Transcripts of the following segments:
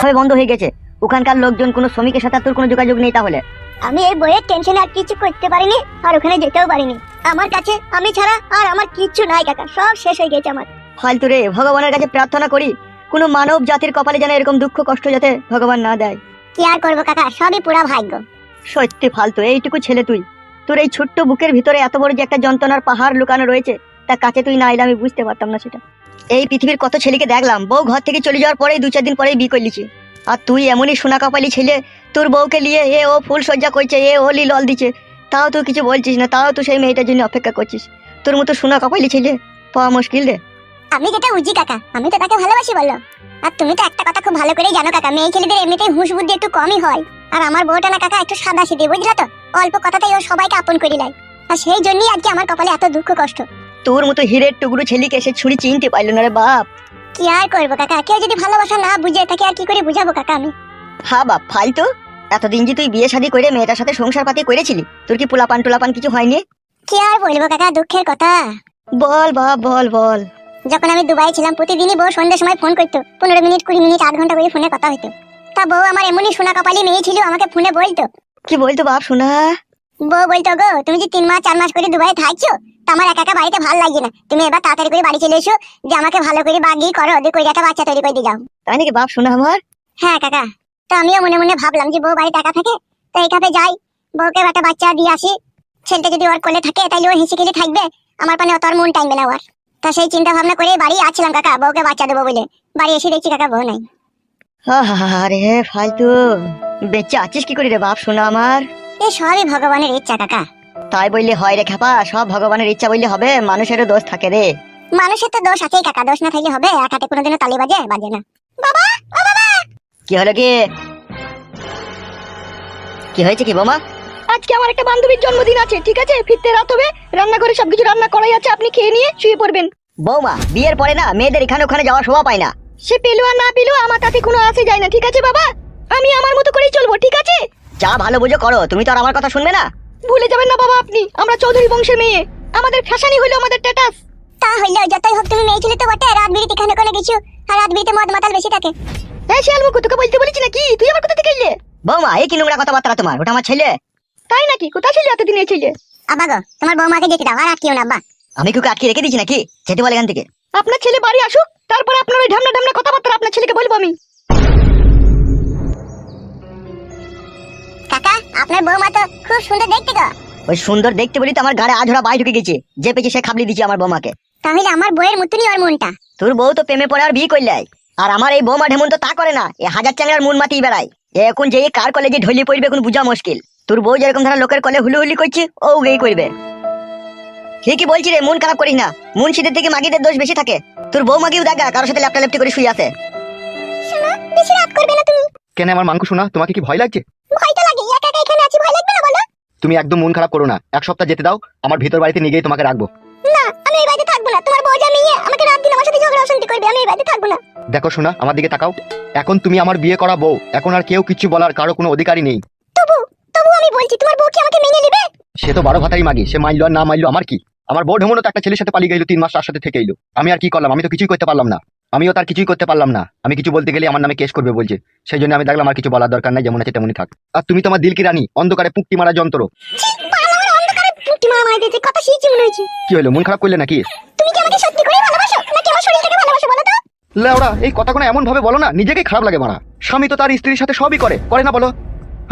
সবে বন্ধ হয়ে গেছে। ওখানকার লোকজন কোনো শ্রমিকের সাথে তোর কোনো যোগাযোগ নেই তাহলে? আমি এই বইয়ের টেনশনে আর কিছু করতে পারিনি আর ওখানে যেতেও পারিনি। আমার কাছে আমি ছাড়া আর আমার কিচ্ছু নাই কাকা সব শেষ হয়ে গেছে আমার। ফালতু রে ভগবানের কাছে প্রার্থনা করি কোনো মানব জাতির কপালে যেন এরকম দুঃখ কষ্ট যাতে ভগবান না দেয়। কি আর করব কাকা সবই পুরা ভাগ্য। সত্যি ফালতু এইটুকু ছেলে তুই। তোর এই ছোট্ট বুকের ভিতরে এত বড় যে একটা যন্ত্রণার পাহাড় লুকানো রয়েছে তা কাছে তুই না এলে আমি বুঝতে পারতাম না সেটা। এই পৃথিবীর কত ছেলেকে দেখলাম? বউ ঘর থেকে চলে যাওয়ার পরেই দু চার দিন পরেই বিয়ে করলিছি। আর তুই এমনই সোনা কপালি ছেলে, তোর বউকে নিয়ে এ ও ফুল সজ্জা করছে, এ ও লল দিচ্ছে। তাও তুই কিছু বলছিস না, তাও তুই সেই মেয়েটার জন্য অপেক্ষা করছিস। তোর মতো সোনা কপালি ছেলে, পাওয়া মুশকিল রে। আমি যেটা উজি কাকা, আমি তো তাকে ভালোবাসি বলল আর তুমি তো একটা কথা খুব ভালো করেই জানো কাকা, মেয়ে ছেলেদের এমনিতেই হুঁশ বুদ্ধি একটু কমই হয়। আর আমার বউটা না কাকা, একটু সাদা সিধে বুঝলা তো? অল্প কথাতেই ও সবাইকে আপন করে নেয় আর সেই জন্যই আজকে আমার কপালে এত দুঃখ, কষ্ট। তোর মতো হিরের টুকরো ছেলেকে এসে ছুরি চিনতে পারল না রে বাপ। কি আর করব কাকা? কেউ যদি ভালোবাসা না বুঝে তাকে আর কি করে বুঝাবো কাকা আমি? হা বাপ ফালতু। এতদিন যে তুই বিয়ে শাদী করে মেয়েটার সাথে সংসার পাতি করেছিলি তোর কি পোলাপান টোলাপান কিছু হয়নি? কি আর বলব কাকা দুঃখের কথা। বল বাপ বল বল। যখন আমি দুবাই ছিলাম প্রতিদিনই বউ সন্ধ্যার সময় ফোন করতো। পনেরো মিনিট কুড়ি মিনিট আধ ঘণ্টা করে ফোনে কথা হতো তা বউ আমার এমনই সোনা কপালি মেয়ে ছিল আমাকে ফোনে বলতো। কি বলতো বাপ শোনা বউ বলতো গো তুমি যে তিন মাস চার মাস করে দুবাই থাকছো তা আমার একা একা বাড়িতে ভালো লাগছে না। তুমি এবার তাড়াতাড়ি করে বাড়ি চলে এসো যে আমাকে ভালো করে বাগিয়ে করো ওদের করে একটা বাচ্চা তৈরি করে দিয়ে যাও তাই নাকি বাপ শোনা আমার? হ্যাঁ কাকা। তো আমিও মনে মনে ভাবলাম যে বউ বাড়িতে একা থাকে তো এই কাপে যাই। বউকে একটা বাচ্চা দিয়ে আসি। ছেলেটা যদি ওর কোলে থাকে তাহলে ও হেসে খেলে থাকবে। আমার পানে অত আর মন টাইমবে না ওর। তা সেই চিন্তা ভাবনা করে বাড়ি আসছিলাম কাকা বউকে বাচ্চা দেবো বলে। বাড়ি এসে দেখছি কাকা বউ নাই। আরে ফালতু। বেঁচে আছিস কি করি রে বাপ শোনা আমার? এই সবই ভগবানের ইচ্ছা কাকা। তাই বললে হয় রে খেপা সব ভগবানের ইচ্ছা বললে হবে মানুষেরও দোষ থাকে রে। মানুষের তো দোষ আছেই কাকা। দোষ না থাকলে হবে এক হাতে কোনোদিনও তালি বাজে বাজে না। বাবা ও বাবা! কি হলো কি? কি হয়েছে কি বোমা? আজকে আমার একটা বান্ধবীর জন্মদিন আছে ঠিক আছে? ফিরতে রাত হবে রান্না করে সবকিছু রান্না করাই আছে আপনি খেয়ে নিয়ে শুয়ে পড়বেন। বৌমা বিয়ের পরে না মেয়েদের এখানে ওখানে যাওয়া শোভা পায় না। সে পেল আর না পেল আমার তাতে কোনো আসে যায় না ঠিক আছে বাবা? আমি আমার মতো করেই চলবো ঠিক আছে? যা ভালো বুঝো করো তুমি তো আর আমার কথা শুনবে না। ভুলে যাবেন না বাবা আপনি আমরা চৌধুরী বংশের মেয়ে। আমাদের ফ্যাশনই হলো আমাদের স্ট্যাটাস তা হইল যতই হোক তুমি মেয়ে ছিলে তো বটে রাত বিড়িতে এখানে কোনে গেছো আর রাত বিড়িতে মদ মাতাল বেশি থাকে। এই শিয়াল মুখ তোকে বলতে বলেছি নাকি? তুই আমার কোথা থেকে এলে? বৌমা এই কি নোংরা কথাবার্তা তোমার? ওটা আমার ছেলে। তাই নাকি? কোথা ছিল এতদিন এই ছেলে? আব্বা গো তোমার বৌমাকে যেতে দাও আর আটকিও না আব্বা। আমি কি ওকে আটকে রেখে দিচ্ছি নাকি? যেতে বলে এখান থেকে। আপনার ছেলে বাড়ি আসুক তারপর আপনার ওই ঢামনা ঢামনা কথাবার্তা আপনার ছেলেকে বলব আমি। কাকা আপনার বৌমা তো খুব সুন্দর দেখতে গো। ওই সুন্দর দেখতে বলি তো আমার বাই ঢুকে গেছে। যে পেয়েছে সে খাবলি দিচ্ছে আমার বৌমাকে। তাহলে আমার বইয়ের মতনই ওর মনটা। তোর বউ তো প্রেমে পড়ে আর বিয়ে করলে। আর আমার এই বৌমা ঢেমন তো তা করে না এ হাজার চ্যাংড়ার মন মাতি বেড়ায়। এখন যে কার কলেজে ঢলি পড়বে এখন বুঝা মুশকিল। তোর বউ যেরকম ধরা লোকের কলে হুলু হুলি করছে ও গেই করবে। ঠিকই বলছি রে মন খারাপ করিস না। মন শীতের থেকে মাগিদের দোষ বেশি থাকে। তোর বউ মাগিও দেখা কারোর সাথে ল্যাপটা ল্যাপটি করে শুয়ে আছে। বেশি রাত করবে না তুমি। কেন আমার মাংস শোনা তোমাকে কি ভয় লাগছে? তুমি একদম মন খারাপ করো না। এক সপ্তাহ যেতে দাও আমার ভিতর বাড়িতে নিয়ে গিয়ে তোমাকে রাখব। না আমি এই বাড়িতে থাকব না। তোমার বউ যা মেয়ে আমাকে রাত দিন আমার সাথে ঝগড়া অশান্তি করবে আমি এই বাড়িতে থাকব না। দেখো শোনা আমার দিকে তাকাও। এখন তুমি আমার বিয়ে করা বউ। এখন আর কেউ কিছু বলার কারও কোনো অধিকারই নেই। তবু তবু আমি বলছি তোমার বউ কি আমাকে মেনে নেবে? সে তো বারো ভাতারই মাগি। সে মাইলো আর না মাইলো আমার কি? আমার ঢেমনো তো একটা ছেলের সাথে পালিয়ে গেল তিন মাস তার সাথে থেকে এলো। আমি আর কি করলাম? আমি তো কিছুই করতে পারলাম না। আমিও তার কিছুই করতে পারলাম না। আমি কিছু বলতে গেলে আমার নামে কেস করবে বলছে। সেই জন্য আমি দেখলাম আর কিছু বলার দরকার নাই যেমন আছে তেমনই থাক। আর তুমি তোমার দিলকি রানী অন্ধকারে পুকটি মারা যন্ত্র। আমার কি হলো মন খারাপ করলে নাকি? কি আমার লেওড়া এই কথা কোনো এমন ভাবে বলো না নিজেকে খারাপ লাগে মারা। স্বামী তো তার স্ত্রীর সাথে সবই করে করে না বলো?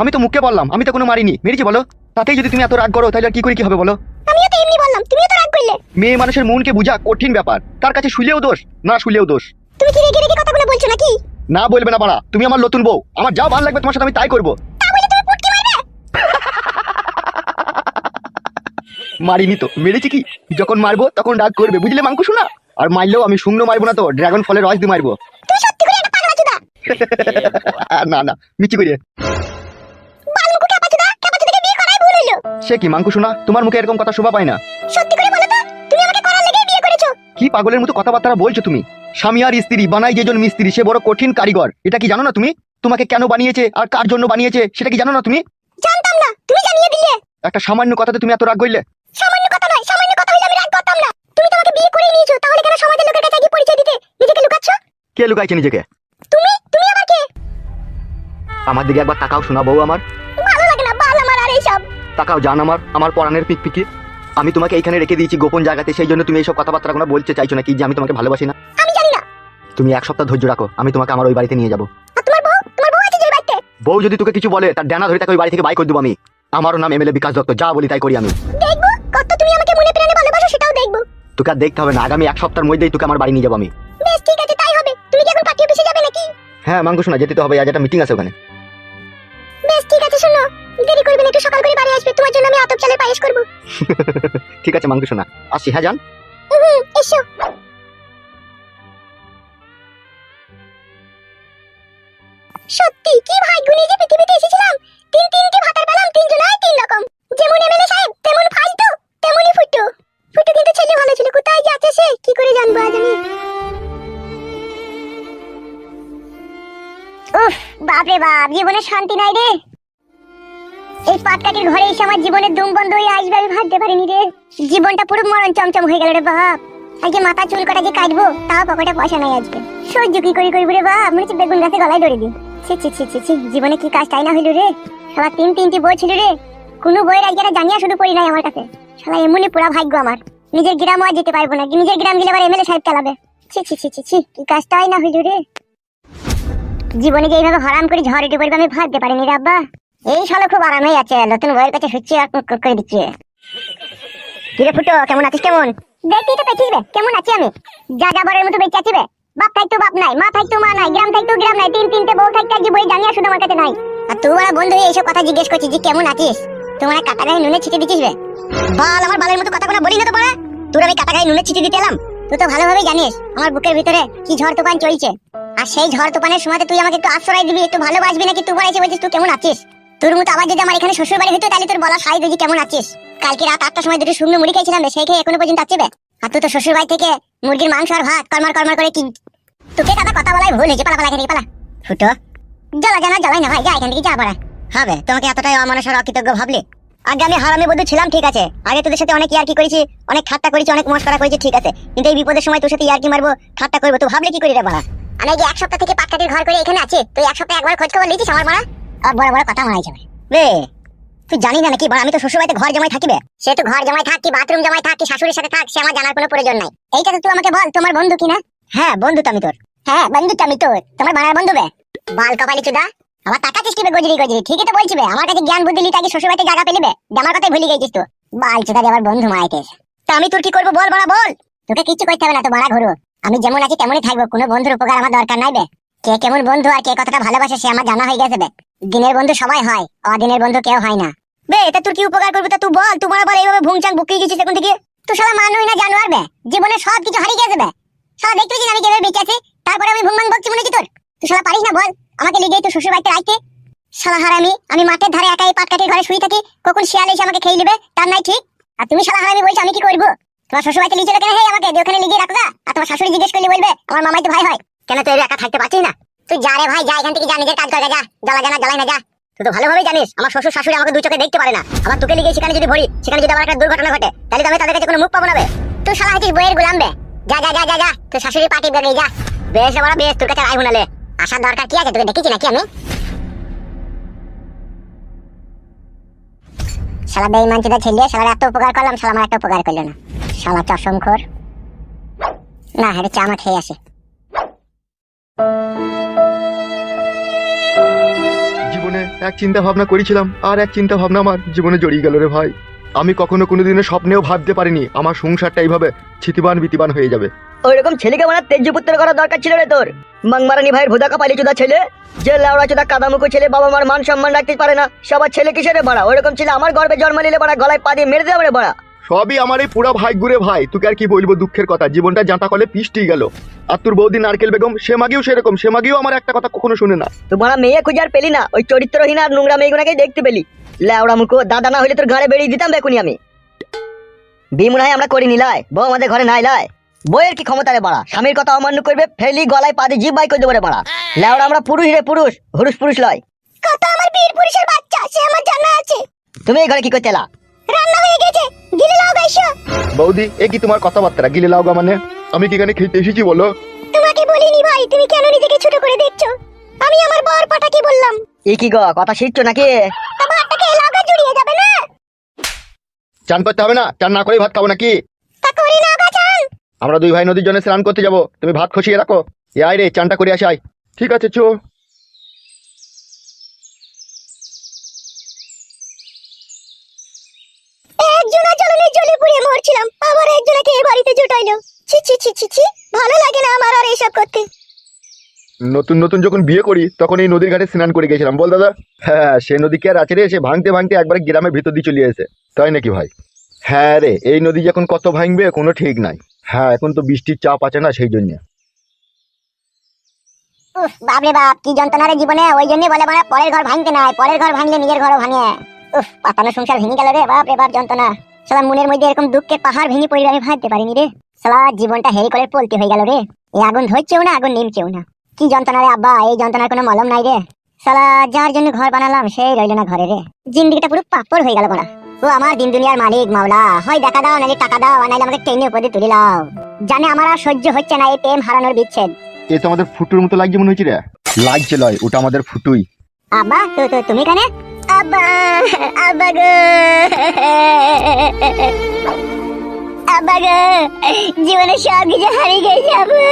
আমি তো মুখে বললাম আমি তো কোনো মারিনি। মেরেছি বলো? তাতেই যদি তুমি এত রাগ করো তাহলে আর কি করে কি হবে বলো? আমিও তো এমনি বললাম তুমিও তো রাগ করলে। মেয়ে মানুষের মনকে বোঝা কঠিন ব্যাপার। তার কাছে শুলেও দোষ না শুলেও দোষ। তুমি কি রেগে রেগে কথাগুলো বলছো নাকি? না বলবে না বাড়া তুমি আমার নতুন বউ। আমার যা ভালো লাগবে তোমার সাথে আমি তাই করব। মারিনি তো মেরেছি কি? যখন মারবো তখন রাগ করবে বুঝলে মাংকু শোনা? আর মারলেও আমি শূন্য মারবো না তো ড্রাগন ফলের রস দিয়ে মারবো। না না মিচি করে সে কি মাংকু শোনা? তোমার মুখে এরকম কথা শোভা পায় না। সত্যি করে বলো তো তুমি আমাকে করার লেগেই বিয়ে করেছ। কি পাগলের মতো কথাবার্তা বলছো তুমি? স্বামী আর স্ত্রী বানাই যেজন মিস্ত্রি সে বড় কঠিন কারিগর। এটা কি জানো না তুমি? তোমাকে কেন বানিয়েছে আর কার জন্য বানিয়েছে সেটা কি জানো না তুমি? জানতাম না তুমি জানিয়ে দিলে। একটা সামান্য কথাতে তুমি এত রাগ করলে? সামান্য কথা নয় সামান্য কথা হইলে আমি রাগ করতাম না। তুমি তো আমাকে বিয়ে করে নিয়েছো তাহলে কেন সমাজের লোকের কাছে গিয়ে পরিচয় দিতে? কে লুকাইছে নিজেকে? তুমি? তুমি আবার কে? আমার দিকে একবার তাকাও শোনা বউ আমার। ভালো লাগে না বাল আমার আর এইসব। তাকাও জান আমার আমার পরাণের পিকপিকি। আমি তোমাকে এইখানে রেখে দিয়েছি গোপন জায়গাতে সেই জন্য তুমি এইসব কথাবার্তা কোনো বলতে চাইছো না কি যে আমি তোমাকে ভালোবাসি না? আমি জানি না। তুমি এক সপ্তাহ ধৈর্য রাখো আমি তোমাকে আমার ওই বাড়িতে নিয়ে যাব। আর তোমার বউ? তোমার বউ আছে যে বাড়িতে? বউ যদি তোকে কিছু বলে তার ডানা ধরে তাকে ওই বাড়ি থেকে বাই করে দেবো আমি। আমারও নাম এমএলএ বিকাশ দত্ত যা বলি তাই করি আমি। দেখব? কত তুমি আমাকে মনে প্রাণে ভালোবাসো সেটাও দেখব। তোকে আর দেখতে হবে না আগামী এক সপ্তাহের মধ্যেই তোকে আমার বাড়ি নিয়ে যাব আমি। বেশ ঠিক আছে তাই হবে। তুমি কি এখন পার্টি অফিসে যাবে নাকি? হ্যাঁ মাংস শোনা যেতে তো হবে আজ একটা মিটিং আছে ওখানে। বেশ ঠিক আছে শোনো। দেরি করবে না একটু সকাল করে বাড়ি আসবে। তোমার জন্য আমি আতপ চালের পায়েস করব। ঠিক আছে মাংস শোনা। আসি হ্যাঁ জান? হুম এসো। সত্যি কি ভাগ্য নিয়ে যে পৃথিবীতে এসেছিলাম? বাপ, জীবনে শান্তি নাই রে। এই পাটকাটির ঘরে এসে আমার জীবনের দুম বন্ধ হয়ে আসবে, আমি ভাবতে পারিনি রে। জীবনটা পুরো মরণ চমচম হয়ে গেল রে বাপ। আজকে মাথা চুল কাটা যে কাটবো, তাও পকেটে পয়সা নাই আজকে। সহ্য কি করি রে বাপ, মনে হচ্ছে বেগুন গাছে গলায় দড়ি দিই। ছি ছি ছি ছি ছি, জীবনে কি কাজ তাই না হইল রে? শালা তিন তিনটি বই ছিল রে। কোনো বইয়ের আজকে জানিয়া শুধু পড়ি নাই আমার কাছে। শালা এমনই পুরা ভাগ্য আমার। নিজের গ্রামও যেতে পারব না, নিজের গ্রাম গেলে আবার এমএলএ সাহেব চালাবে। ছি ছি ছি ছি ছি, কি কাজ তাই না হইল রে? জীবনে যে এইভাবে হরাম করে ঝড় উঠে পড়বে আমি ভাবতে পারিনি রে আব্বা। এই শালা খুব আরামেই আছে নতুন বইয়ের কাছে শুচ্ছি আর করে দিচ্ছে। কিরে ফুটো কেমন আছিস কেমন? দেখতেই তো পেয়েছিস বে কেমন আছি আমি? যা যাবারের মতো বেঁচে আছি বে বাপ থাকতো বাপ নাই মা থাকতো মা নাই গ্রাম থাকতো গ্রাম নাই তিন তিনটে বউ থাকতে আজকে বই জানিয়া শুধু আমার কাছে নাই। আর তুই বড় বন্ধু এইসব কথা জিজ্ঞেস করছিস যে কেমন আছিস? তোমার কাটা গায়ে নুনে ছিটে দিচ্ছিস বে? বাল আমার বালের মতো কথা কোনো বলি না তো বড়া। তোর আমি কাটা গায়ে নুনে ছিটে দিতে এলাম। তুই তো ভালোভাবেই জানিস আমার বুকের ভিতরে কি ঝড় তুফান চলছে। আর সেই ঝড় তুফানের সময় তুই আমাকে একটু আশ্রয় দিবি, একটু ভালোবাসবি নাকি? তুই এসে বলছিস, তুই কেমন আছিস? তোর মতো আবার যদি আমার এখানে শ্বশুর বাড়ি হতো তাহলে তোর বলা সাই দিদি কেমন আছিস? কালকে রাত আটটার সময় দুটো শুকনো মুড়ি খেয়েছিলাম সেই খেয়ে এখনও পর্যন্ত আছে বে? আর তুই তো শ্বশুর বাড়ি থেকে মুরগির মাংস আর ভাত কর্মার কর্মার করে কি তোকে দাদা কথা বলাই ভুল হয়েছে, পালা পালা পালা। ফুটো, জ্বালা জানা জ্বালাই না ভাই, যা এখান থেকে, যা পারা হবে, তোমাকে এতটাই অমানুষ আর অকৃতজ্ঞ ভাবলে? আগে আমি হারামি বন্ধু ছিলাম, ঠিক আছে। আগে তোদের সাথে অনেক ইয়ার্কি করেছি, অনেক ঠাট্টা করেছি, অনেক মস্করা করেছি, ঠিক আছে। কিন্তু এই বিপদের সময় তোর সাথে ইয়ার্কি মারবো, ঠাট্টা করব, তো ভাবলে কি করি রে বাড়া? আমি এই যে এক সপ্তাহ থেকে পাটকাটির ঘর করে এখানে আছি তুই এক সপ্তাহ একবার খোঁজ খবর লিখিস আমার মারা? আর বড় বড় কথা যাবে। বে তুই জানি না নাকি? আমি তো শ্বশুর বাড়িতে ঘর জমাই থাকিবে সে তো ঘর জমাই থাক কি বাথরুম জমাই থাক কি শাশুড়ির সাথে থাক সে আমার জানার কোনো প্রয়োজন নাই। এইটা তো তুই আমাকে বল তোমার বন্ধু কিনা হ্যাঁ বন্ধু তো আমি তোর। হ্যাঁ বন্ধু তো আমি তোর। তোমার বানার বন্ধু বে। বাল কপালি চুদা। আমার তাকাচ্ছিস কি গজরি গজরি? ঠিকই তো বলছি আমার কাছে জ্ঞান বুদ্ধি লিতে আগে শ্বশুর বাড়িতে জায়গা পেলিবে আমার কথাই ভুলে গেছিস তো বাল চুদা আবার বন্ধু মাইতেস তা আমি তোর কি করব বল বাড়া বল। তোকে কিচ্ছু করতে হবে না তো বাড়া ঘুরো। আমি যেমন আছি তেমনই থাকব, কোনো বন্ধুর উপকার আমার দরকার নাই বে। কে কেমন বন্ধু আর কে কতটা ভালোবাসে সে আমার জানা হয়ে গেছে বে। দিনের বন্ধু সবাই হয়, অদিনের বন্ধু কেউ হয় না। বে, এটা তোর কি উপকার করবে তা তুই বল তোমার আবার এইভাবে ভুংচাং বুকিয়ে গেছিস এখন থেকে? তুই শালা মানুষ না জানোয়ার বে, জীবনে সব কিছু হারিয়ে গেছে বে। শালা দেখতে পেয়েছিস আমি কীভাবে বেঁচে আছি? তারপরে আমি ভুংবাং বকছি মনে কি তোর? তুই শালা পারিস না বল, আমাকে লিগেই তুই শ্বশুর বাড়িতে রাখতে শালা হারামি, আমি মাঠের ধারে একাই পাটকাঠির ঘরে শুয়ে থাকি, কখন শিয়াল এসে আমাকে খেয়ে নেবে, তার নাই ঠিক। আর তুমি শালা হারামি বলছো, আমি কি করব? তোমার শ্বশুর বাড়িতে লিচে কেন হেই আমাকে ওখানে লিগিয়ে রাখো। আর তোমার শাশুড়ি জিজ্ঞেস করলে বলবে, আমার মামাই তো ভাই হয়। কেন তুই একা থাকতে পারছিস না? তুই যা রে ভাই, যা এখান থেকে যা, নিজের কাজ করে, যা জ্বালা জানা জ্বালাই না যা তুই তো ভালোভাবেই জানিস, আমার শ্বশুর শাশুড়ি আমাকে দুই চোখে দেখতে পারে না। আমার তোকে লিগে সেখানে যদি ভরি, সেখানে যদি আমার একটা দুর্ঘটনা ঘটে, তাহলে তো আমি তাদের কাছে কোনো মুখ পাবো না তুই শালা হচ্ছিস বইয়ের গোলাম বে। যা যা যা যা যা, তুই শাশুড়ি পার্টি বেরিয়ে যা। বেশ আমার বেশ, তোর কাছে আই হুনালে। আসার দরকার কি আছে? তোকে দেখেছি নাকি আমি? শালা বেঈমান চোদা ছেলে শালা এত উপকার করলাম, শালা আমার একটা উপকার করল না। শালা চশম খোর না, এটা চা আমার খেয়ে আসে। জীবনে এক চিন্তা ভাবনা করেছিলাম, আর এক চিন্তা ভাবনা আমার জীবনে জড়িয়ে গেল রে ভাই। আমি কখনো কোনোদিনও স্বপ্নেও ভাবতে পারিনি, আমার সংসারটা এইভাবে ছিতিবান বিতিবান হয়ে যাবে। ওইরকম ছেলেকে মানে তেজপুত্র করার দরকার ছিল রে তোর। মাংমারানি ভাইয়ের ভোদাকা পালি চোদা ছেলে যে লাউড়া চোদা কাদামুকো ছেলে বাবা মার মান সম্মান রাখতে পারে না সবার ছেলে কিসের বাড়া? ওইরকম ছেলে আমার গর্বে জন্ম নিলে বাড়া গলায় পা দিয়ে মেরে দেবে রে বাড়া। সবই আমার এই পুরা ভাগ্য রে ভাই তোকে আর কি বলব দুঃখের কথা? জীবনটা জাঁতা কলে পিষ্টি গেল। আর তোর বৌদি নারকেল বেগম সে মাগিও সেরকম সে মাগিও আমার একটা কথা কখনো শুনে না। তো বাড়া মেয়ে খুঁজে আর পেলি না ওই চরিত্রহীন আর নোংরা মেয়েগুনাকেই দেখতে পেলি। লেওড়া মুখো দাদা না হইলে তোর ঘরে বেরিয়ে দিতাম বেকুনি আমি। বিমুন হয় আমরা করি নিলাই বউ আমাদের ঘরে নাই লাই। বইয়ের কি ক্ষমতা রে বাড়া? স্বামীর কথা অমান্য করবে ফেলি গলায় পা দিয়ে জিভ বাই করে দেবো রে বাড়া। লেওড়া আমরা পুরুষ রে পুরুষ পুরুষ পুরুষ লয়। কত আমার বীর পুরুষের বাচ্চা সে আমার জানা আছে। তুমি এই ঘরে কি করতে এলা? রান্না হয়ে গেছে গিলে লাও গাইছো। বৌদি এ কি তোমার কথাবার্তা? গিলে লাও গা মানে? আমি কি এখানে খেতে এসেছি বলো? তোমাকে বলিনি ভাই তুমি কেন নিজেকে ছোট করে দেখছ? আমি আমার বর পাটাকে বললাম। এ কি গো কথা শিখছো নাকি? তা ভাতটাকে এলাকা জুড়িয়ে যাবে না? চান করতে হবে না? চান না করেই ভাত খাব নাকি? করি আমরা দুই ভাই নদীর জন্য স্নান করতে যাব। তুমি ভাত খসিয়ে রাখো। এ আয় রে চানটা করে আসি আয়। ঠিক আছে চো। একজনা জ্বলনে জ্বলে পুড়ে মরছিলাম। আবার একজনাকে এ বাড়িতে জুটাইলো। ছি ছি ছি ছি ছি। ভালো লাগে না আমার আর এইসব করতে। নতুন নতুন যখন বিয়ে করি তখন এই নদীর ঘাটে স্নান করে গেছিলাম। বল দাদা। হ্যাঁ সে নদী কি আর আছে রে সে ভাঙতে ভাঙতে একবার গ্রামের ভিতর দিয়ে চলে এসে। তাই নাকি ভাই? হ্যাঁ রে এই নদী যখন কত ভাঙবে কোনো ঠিক নাই। হ্যাঁ এখন তো বৃষ্টির চাপ আছে না সেই জন্য। বাপরে বাপ কি জীবনে, ওই জন্য বলে মানে পরের ঘর ভাঙতে নাই, পরের ঘর ভাঙলে নিজের ঘরও ভাঙে। উফ পাতানো সংসার ভেঙে গেল রে বাপ যন্ত্রণা। সালা মনের মধ্যে এরকম দুঃখের পাহাড় ভেঙে পড়ে আমি ভাবতে পারিনি রে। সালা জীবনটা হেরি করে পলতে হয়ে গেল রে। এই আগুন ধরছেও না, আগুন নিমছেও না। কি যন্ত্রণা রে আব্বা, এই যন্ত্রণার কোনো মলম নাই রে। সালা যার জন্য ঘর বানালাম, সেই রইল না ঘরে রে। জিন্দিগিটা পুরো পাপড় হয়ে গেল বলা ও আমার দিন দুনিয়ার মালিক মাওলা। হয় দেখা দাও নাহলে টাকা দাও নাহলে আমাকে টেনে উপরে তুলে দাও জানে আমার আর সহ্য হচ্ছে না এই প্রেম হারানোর বিচ্ছেদ। এ তো আমাদের ফুটুর মতো লাগছে মনে হচ্ছে রে। লাগছে লয় ওটা আমাদের ফুটুই। আব্বা তো তো তুমি কানে আব্বা আব্বা গো। আব্বা গো জীবনে সব কিছু হারিয়ে গেছে আব্বা।